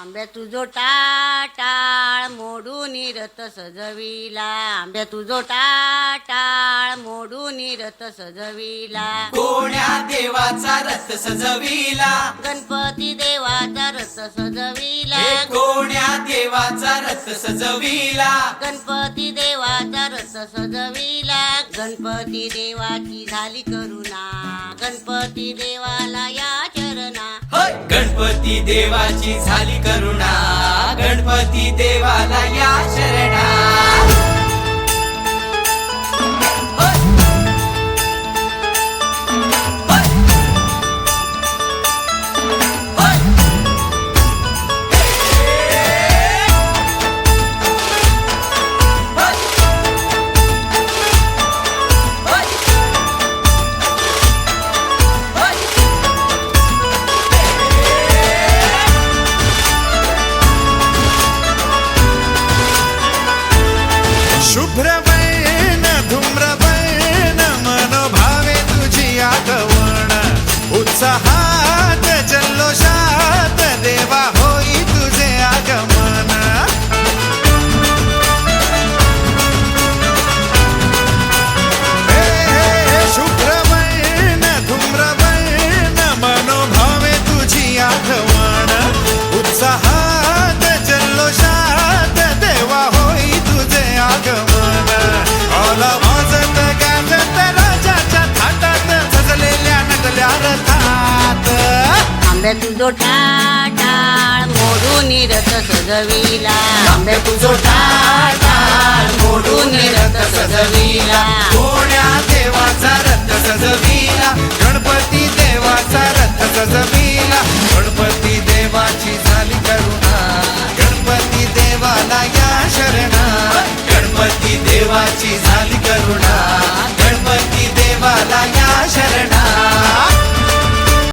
आंब्या तुझो टाटाळ मोडून रथ सजविला. आंब्या तुझो टाटाळ मोडून रथ सजविला. कोण्या देवाचा रथ सजविला? गणपती देवाचा रथ सजविला. कोण्या देवाचा रथ सजविला? गणपती देवाचा रथ सजविला. गणपती देवाची झाली करुणा. गणपती देवाला गणपती देवाची झाली करुणा. गणपती देवाला या Sahara. आंबे तुझो टाळ मोडून रथ सजविला. आंबे तुझो टाळ मोडून रथ सजविला.